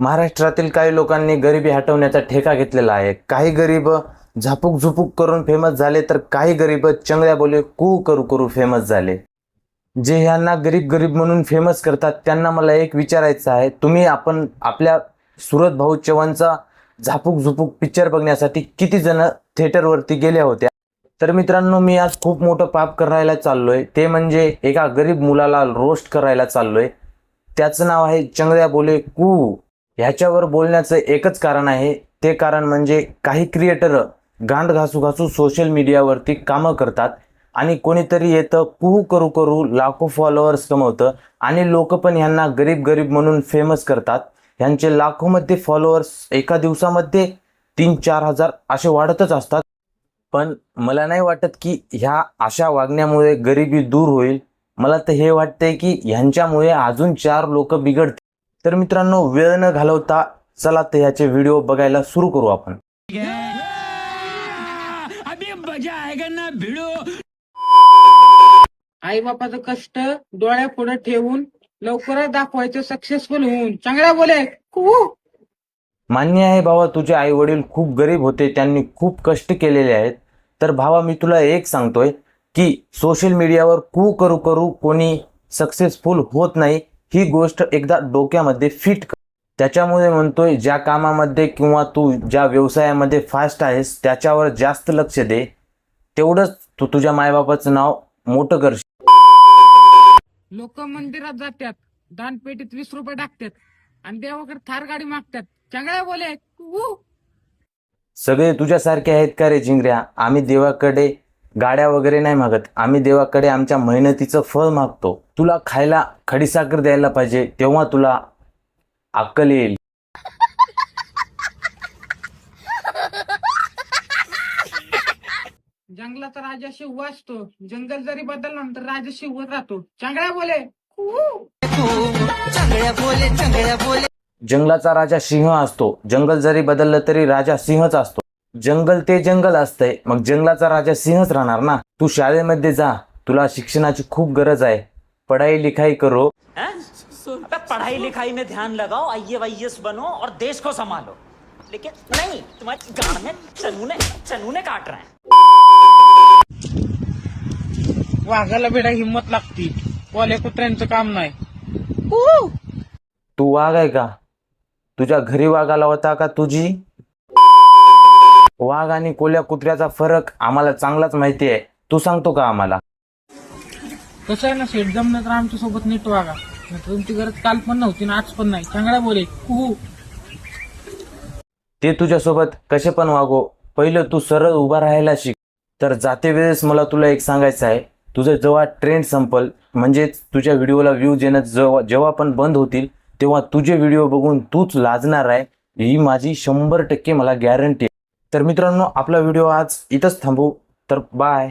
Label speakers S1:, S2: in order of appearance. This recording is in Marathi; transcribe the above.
S1: महाराष्ट्रातील काही लोकांनी गरिबी हटवण्याचा ठेका घेतलेला आहे. काही गरीब झापूक झुपूक करून फेमस झाले तर काही गरीब चंगळ्या बोले कू करू करू फेमस झाले. जे ह्यांना गरीब गरीब म्हणून फेमस करतात त्यांना मला एक विचारायचं आहे. तुम्ही आपण आपल्या सुरत भाऊ चव्हाणचा झापूक झुपूक पिक्चर बघण्यासाठी किती जण थिएटरवरती गेल्या होत्या? तर मित्रांनो मी आज खूप मोठं पाप करायला चाललोय. ते म्हणजे एका गरीब मुलाला रोस्ट करायला चाललोय. त्याचं नाव आहे चंगळ्या बोले कू. ह्याच्यावर बोलण्याचं एकच कारण आहे. ते कारण म्हणजे काही क्रिएटर गांड घासू घासू सोशल मीडियावरती कामं करतात आणि कोणीतरी येतं कुहू करू करू लाखो फॉलोअर्स कमवतं आणि लोक पण ह्यांना गरीब गरीब म्हणून फेमस करतात. ह्यांचे लाखोमध्ये फॉलोअर्स एका दिवसामध्ये तीन चार हजार असे वाढतच असतात. पण मला नाही वाटत की ह्या अशा वागण्यामुळे गरिबी दूर होईल. मला तर हे वाटतंय की ह्यांच्यामुळे अजून चार लोक बिघडतील. तर मित्रांनो वेळ न घालवता चला तर ह्याचे व्हिडिओ बघायला सुरू करू आपण.
S2: अभी मजा आएगा ना भिड़ो।
S3: आई बापाचं कष्ट डोळ्या पुढे ठेवून लवकरच दाखवायचं सक्सेसफुल होऊन. चांगल्या बोले. कू
S1: मान्य आहे भावा तुझे आई वडील खूप गरीब होते त्यांनी खूप कष्ट केलेले आहेत. तर भावा मी तुला एक सांगतोय की सोशल मीडियावर कू करू करू कोणी सक्सेसफुल होत नाही. ही गोष्ट एकदा डोक्यामध्ये फिट कर. त्याच्यामुळे म्हणतोय ज्या कामामध्ये किंवा तू ज्या व्यवसायामध्ये फास्ट आहेस त्याच्यावर जास्त लक्ष दे. तेवढंच तू तुझ्या मायबापाचं नाव मोठं करशील.
S3: लोक मंदिरात जातात दानपेटीत वीस रुपये टाकतात आणि देवाकडे थार गाडी मागतात. चांगल्या बोले
S1: सगळे तुझ्यासारखे आहेत का रे जिंगऱ्या? आम्ही देवाकडे गाड्या वगैरे नाही मागत. आम्ही देवाकडे आमच्या मेहनतीचं फळ मागतो. तुला खायला खडीसाखर द्यायला पाहिजे तेव्हा तुला अक्कल येईल.
S3: जंगलाचा राजा शिव असतो. जंगल जरी बदलला तर राजा शिव राहतो. चांगल्या बोले.
S1: जंगलाचा राजा सिंह असतो. जंगल जरी बदललं तरी राजा सिंहच असतो. जंगल ते जंगल असतंय. मग जंगलाचा राजा सिंहच राहणार ना? तू शाळेमध्ये जा. तुला शिक्षणाची खूप गरज आहे. पढाई लिखाई करो.
S4: हैं? पढ़ाई लिखाई में ध्यान लगाओ आई एस बनो और देश को संभालो। लेकिन नहीं तुम्हारी गाड़ में चनूने चनूने काट रहे हैं।
S3: वाघाला बेडा हिंमत लागती. पोले कुत्र्यांचं काम नाही.
S1: तू वाघ आहे का? तुझ्या घरी वाघ आला होता का तुझी? वाघ आणि कोल्या कुत्र्याचा फरक आम्हाला चांगलाच माहिती आहे तू सांगतो का आम्हाला?
S3: कसं आहे ना शेट जमलं तर आमच्यासोबत नीट वागा. तुमची गरज काल पण नव्हती ना आज पण नाही. चांगल्या बोले. कू
S1: ते तुझ्यासोबत कसे पण वागो. पहिलं तू सरळ उभा राहायला शिक. तर जाते वेळेस मला तुला एक सांगायचं आहे. तुझं जेव्हा ट्रेंड संपल म्हणजेच तुझ्या व्हिडिओला व्ह्यूज येणं जेव्हा जेव्हा पण बंद होतील तेव्हा तुझे व्हिडिओ बघून तूच लाजणार आहे. ही माझी शंभर टक्के मला गॅरंटी आहे. तर मित्रांनो आपला व्हिडिओ आज इथंच थांबू. तर बाय.